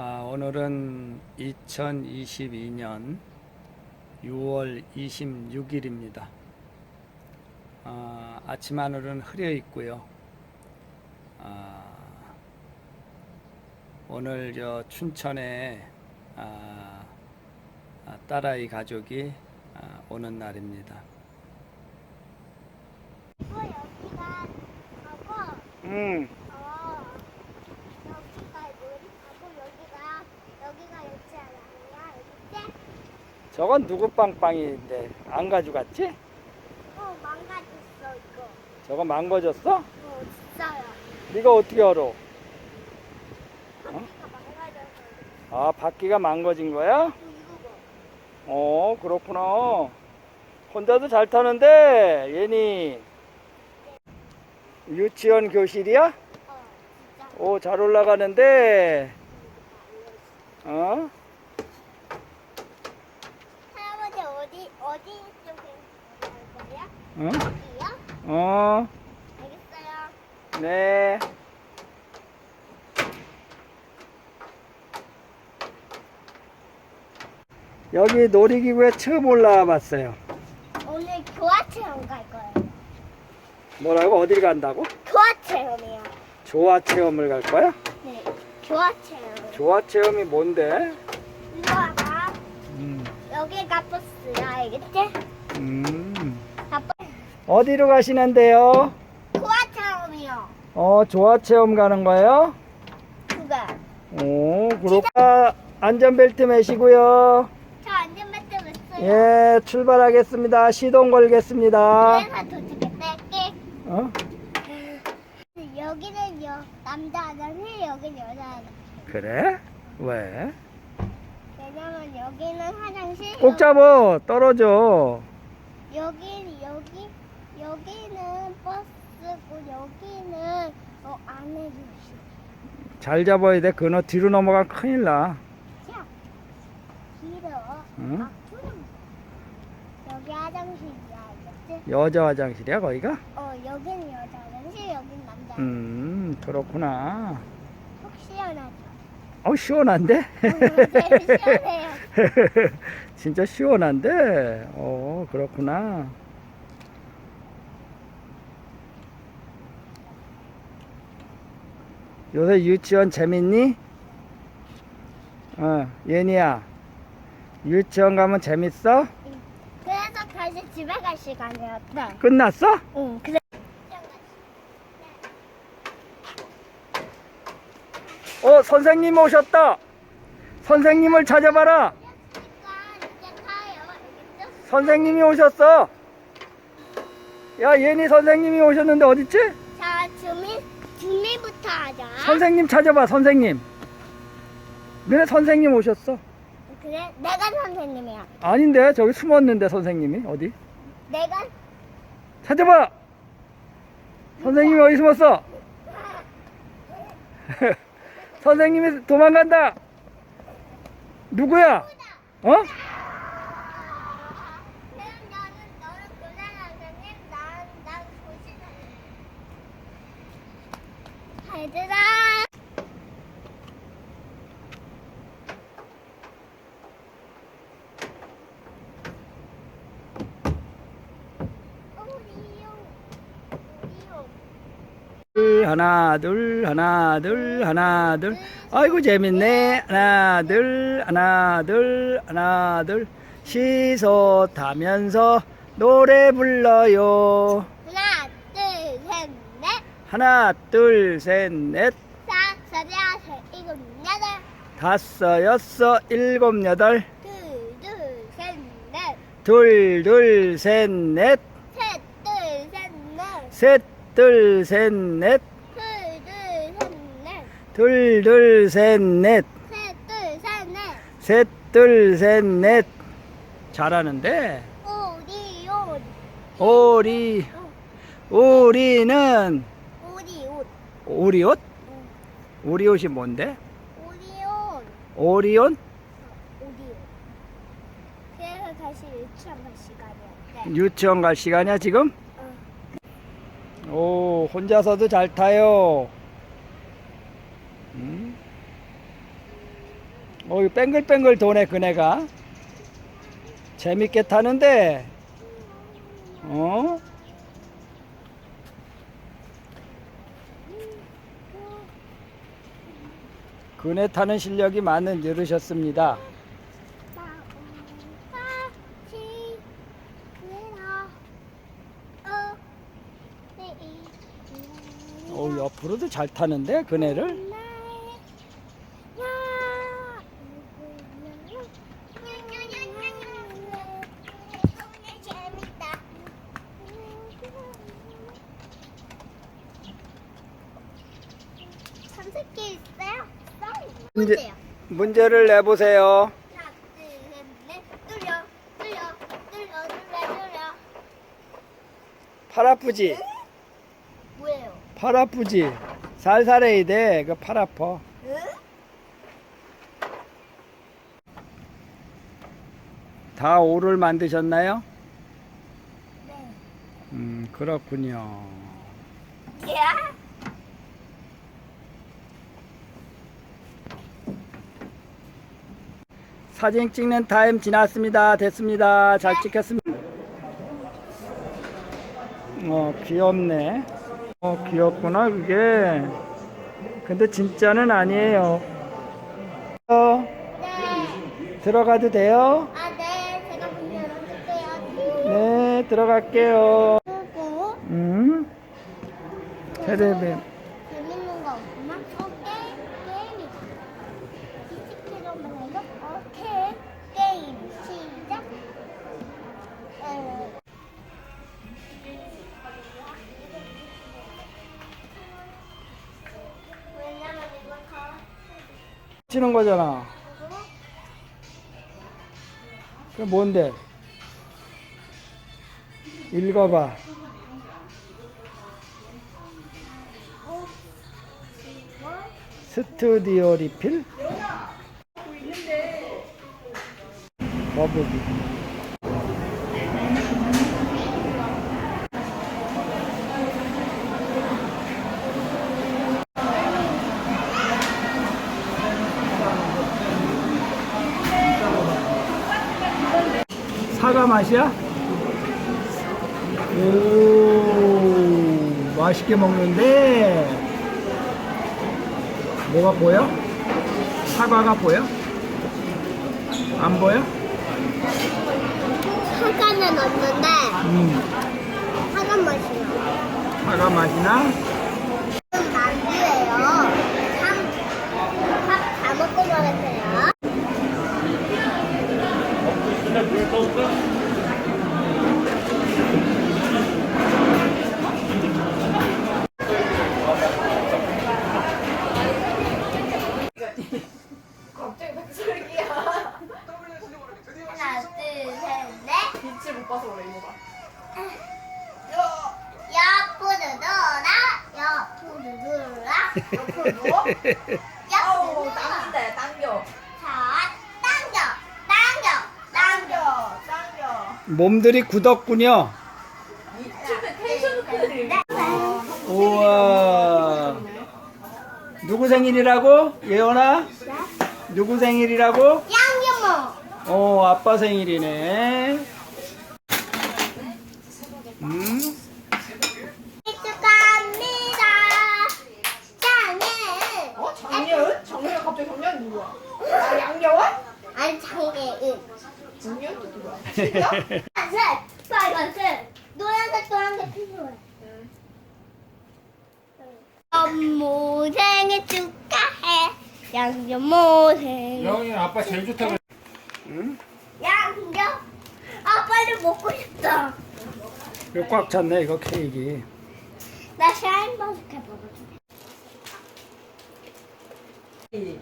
아, 오늘은 2022년 6월 26일입니다. 아, 아침 하늘은 흐려 있고요. 아, 오늘 저 춘천에 아, 아, 딸아이 가족이 아, 오는 날입니다. 어, 여기가 가고, 음, 어, 여기가 뭐지? 가고, 여기가, 여기가 있지 않았냐? 여기지? 저건 누구 빵빵인데 안 가져갔지? 어, 망가졌어, 이거. 저거 망가졌어? 어, 진짜요. 네가 어떻게 알아? 바퀴가 망가져서. 아, 바퀴가 망가진 거야? 이거 뭐. 어, 그렇구나. 혼자도 잘 타는데, 얘니. 유치원 교실이야? 어, 진짜. 오, 잘 올라가는데, 어? 할아버지 거야? 어? 알겠어요. 네. 여기 놀이기구에 처음 올라와 봤어요. 오늘 교화 체험 갈 거예요. 뭐라고? 어딜 간다고? 교화 체험이요. 조화 체험을 갈 거야? 네, 교화 체험. 조화 체험이 뭔데? 와봐. 음, 여기가 버스야, 알겠지? 음. 아빠. 어디로 가시는데요? 체험이요. 어, 조화 체험 가는 거예요? 그거. 오, 그렇구나. 안전벨트 매시고요. 저 안전벨트 맸어요. 예, 출발하겠습니다. 시동 걸겠습니다. 그래서 도착했대. 어? 여기는 여, 남자 화장실, 여기는 여자 화장실. 그래? 왜? 왜냐면 여기는 화장실. 꼭 잡어. 떨어져. 여기 여기 여기는 버스고 여기는 어 안에 조심. 잘 잡아야 돼. 그너 뒤로 넘어가면 큰일 나. 자, 길어. 응? 앞으로. 여기 화장실이야, 알겠지? 여자 화장실이야, 거기가? 어, 여기는 여자 화장실, 여기는 남자. 화장실. 음, 그렇구나. 속 시원하죠? 어, 시원한데? 되게 시원해요. 진짜 시원한데? 어, 그렇구나. 요새 유치원 재밌니? 어, 예니야. 유치원 가면 재밌어? 그래서 다시 집에 갈 시간이었대. 끝났어? 응, 그래. 어, 선생님 오셨다. 선생님을 찾아봐라. 선생님이 오셨어. 야, 예니 선생님이 오셨는데 어딨지? 자, 주민, 주민부터 하자. 선생님 찾아봐, 선생님. 너네 선생님 오셨어. 그래? 내가 선생님이야. 아닌데, 저기 숨었는데, 선생님이. 어디? 내가 찾아봐! 선생님이 어디 숨었어? 선생님이 도망간다! 누구야? 어? 얘들아. 우리용, 우리용. 둘, 하나, 둘, 하나, 둘, 하나, 둘. 아이고, 재밌네. 하나, 둘, 하나, 둘, 하나, 둘. 시소 타면서 노래 불러요. 하나, 둘, 셋, 넷, 하나, 둘, 셋, 넷, 사, 사, 사, 사, 일곱, 여덟, 다섯, 여섯, 일곱, 여덟. 둘, 둘, 셋, 넷, 둘, 둘, 셋, 넷. 셋, 둘, 셋, 넷, 셋, 둘, 셋, 넷. 둘, 둘, 셋, 넷, 둘, 둘, 셋, 넷. 셋, 둘, 셋, 넷, 셋, 둘, 셋, 넷. 잘하는데. 우리 옷, 오리, 우리는 우리 옷, 오리 옷? 오리옷이 뭔데? 우리 옷, 오리온? 우리 옷. 그래서 다시 유치원 갈 시간이었대. 유치원 갈 시간이야, 지금? 오, 혼자서도 잘 타요. 음? 어, 이 뱅글뱅글 도네 그네가. 재밌게 타는데. 어? 그네 타는 실력이 많은 어르셨습니다. 잘 타는데 그네를. 재밌다. 삼색개 있어요? 문제-. 문제를 내보세요. 하나, 둘, 셋, 넷. 뚫려, 뚫려, 뚫려, 뚫려, 뚫려. 팔 아프지? 뭐예요? 팔 아프지? 살살해야 돼. 그팔 아파. 응? 다 오를 만드셨나요? 네. 음, 그렇군요. 야? 사진 찍는 타임 지났습니다. 됐습니다. 잘 찍혔습니다. 어, 귀엽네. 어, 귀엽구나, 그게. 근데 진짜는 아니에요. 어, 네. 들어가도 돼요? 아, 네. 제가 문 열어줄게요. 네, 들어갈게요. 그리고 음, 테레비. 치는 거잖아. 그 뭔데? 읽어봐. 스튜디오 리필? 거북이. 맛이야? 오, 맛있게 먹는데. 뭐가 보여? 사과가 보여? 안 보여? 사과는 없는데 음, 사과 맛이요. 사과 맛이 나? 지금 만두예요. 밥다 먹고 말했어요. 갑자기 목소리야. 하나, 둘, 셋, 넷. 빛을 못 봐서 그래 이모가. 옆으로 돌아, 옆으로 돌아, 옆으로 누워? 아우 옆으로 돌아. 당긴다 당겨. 자, 당겨, 당겨, 당겨. 당겨 당겨. 몸들이 굳었군요. 이쯤에 텐션 크를. 우와. 누구 생일이라고? 예원아? 누구 생일이라고? 양념어. 어, 아빠 생일이네. 음, 축하합니다. 장애. 어 장녀은? 장녀 갑자기 장녀는 누구야? 아 양녀원? 아니 장애은. 장녀는 누구야? 진짜? 빨간색, 빨간색, 노란색, 노란색 필요해. 엄모 생일 축하해. 양념모 생일. 영이 아빠 제일 좋다고 음? 양념. 아 빨리 먹고 싶다. 이거 꽉 찼네, 이거 케이크. 나 샤인머스켓 먹어줄게.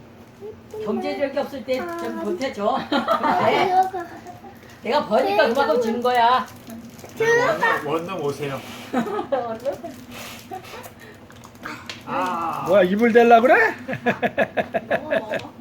경제력이 없을 때 좀 보태줘. 아, 내가 버니까 그만큼 준 거야. 원룸, 원룸 오세요. 아, 뭐야, 입을 댈라 그래? 먹어.